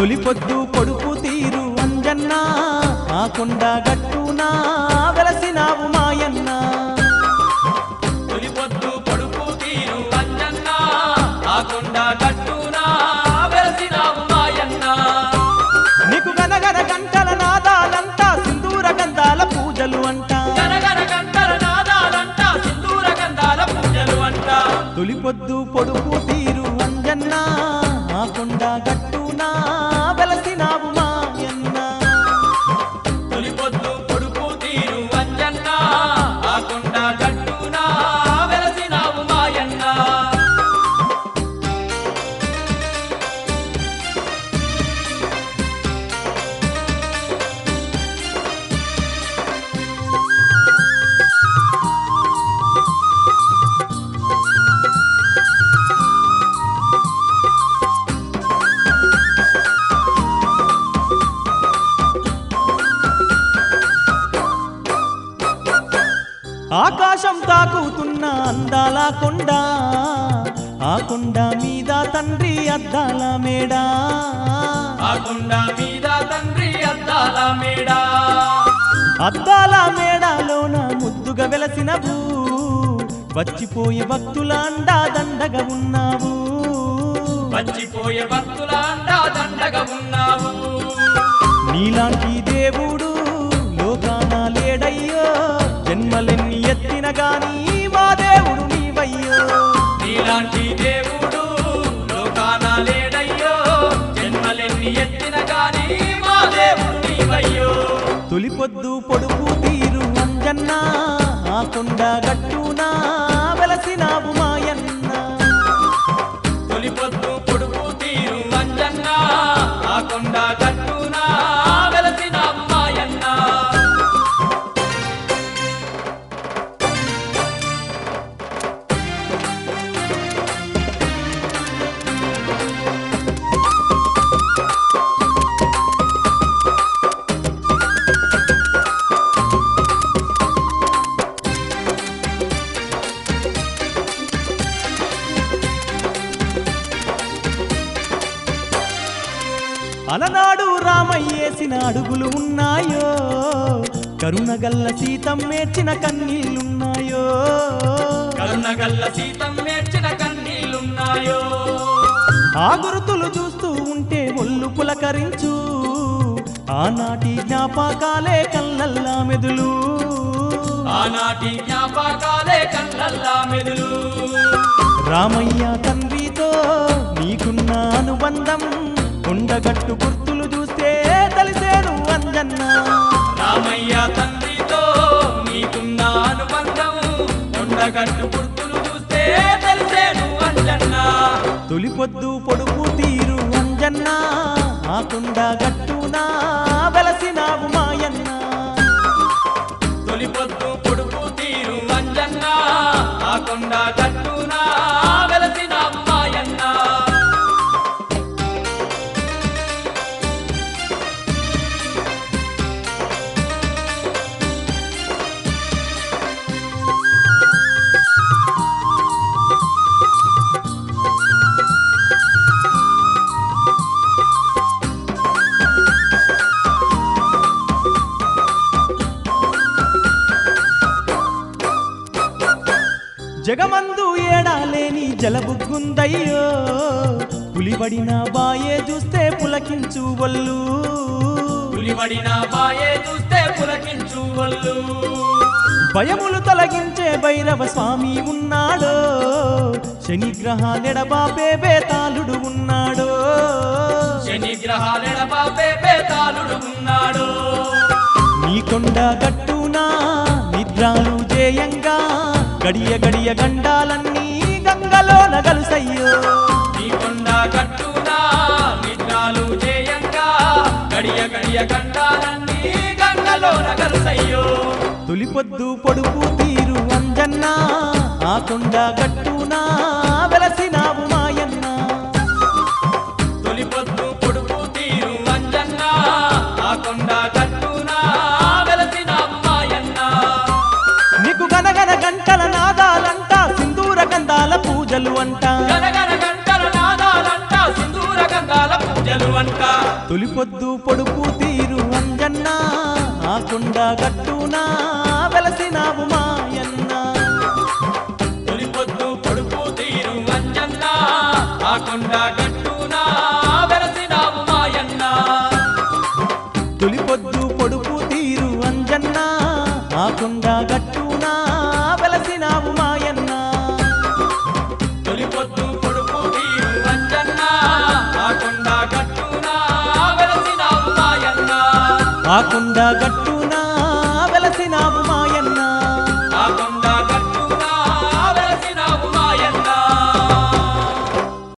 తొలి పొద్దు పొడుపు తీరు అంజన్న ఆ కొండ గట్టునా వెలసినావు మాయన్న. తొలి పొద్దు పొడుపు తీరు అంజన్న ఆకుండ గట్టునా వెలసినావు మాయన్న. నీకు గనగన గంటల నాదాలంతా సింధూర గంధాల పూజలు అంట. గనగన గంటల నాదాలంట సింధూర గంధాల పూజలు అంట. పొద్దు పొడుపు తీరు అంజన్న ఆ కొండ గట్టునా ఆకాశం తాకుతున్న అందాల కొండ ఆ కొండ మీద తండ్రి అద్దాల మేడా. ఆకుండ మీద తండ్రి అద్దాల మేడా. అద్దాల మేడాలోన ముద్దుగా వెలసినవు వచ్చిపోయే భక్తుల అండా దండగా ఉన్నావు. వచ్చిపోయే భక్తుల అండా దండగా ఉన్నావు. నీలాంటి గాని మా దేవుడు నీవయ్యో. నీలాంటి దేవుడు లోకాన లేడయ్యో. జన్మలెన్ని ఎత్తిన గాని మా దేవుడు నీవయ్యో. తొలి పొద్దు పొడుపు తీరు అంజన్న ఆ కొండ గట్టునా అలనాడు రామయ్యేసిన అడుగులు ఉన్నాయో? కరుణగల్ల సీతం మేర్చిన కన్నీళ్ళున్నాయో? కరుణగల్ల సీతం నేర్చిన కన్నీళ్ళున్నాయో? ఆ గురుతులు చూస్తూ ఉంటే ఒళ్ళు పులకరించు. ఆనాటి జ్ఞాపకాలే కళ్ళల్లా మెదులు. ఆనాటి జ్ఞాపకాలే కళ్ళల్లా మెదులు. రామయ్య తండ్రితో నీకున్న అనుబంధం కొండగట్టు గుర్తులు చూస్తే తెలిసేను అంజన్న. రామయ్య తండ్రితో నీకున్న అనుబంధం ఉండగట్టు గుర్తులు చూస్తే తెలిసేను అంజన్న. తొలి పొద్దు పొడుపు తీరు అంజన్న. ఆ కొండ జగమందు ఏడాలేని జలబుగ్గుందయ్యో. పులిబడిన బాయే చూస్తే పులకించు వల్లు పులిబడిన బాయే చూస్తే పులకించు వల్లు భయములు తొలగించే భైరవ స్వామి ఉన్నాడో. శనిగ్రహాలెడబాపే బేతాళుడు ఉన్నాడో. శని గ్రహాలెడబాపే పేతాళుడు ఉన్నాడు. నీ కొండ గట్టునా నిద్రాలు జేయంగా. గడియ గడియ గండాలన్నీ గంగలో నగలుసయ్యో నీ కొండ కట్టునా నిద్రాలు జేయంగా. గడియ గడియ గండాలన్నీ గంగలో నగలుసయ్యో తొలి పొద్దు పొడుపు తీరు అంజన్న ఆ కొండ గట్టునా వెలసినావు అంట తొలిపొద్దు పొడుపు తీరు అంజన్న ఆ కొండ గట్టునా వెలసినావు మాయన్న. తొలిపొద్దు పొడుపు తీరు అంజన్న ఆ కొండ గట్టున వెలసినావు మాయన్న. తొలిపొద్దు పొడుపు తీరు అంజన్న ఆ కొండ గట్టునా ఆ కొండ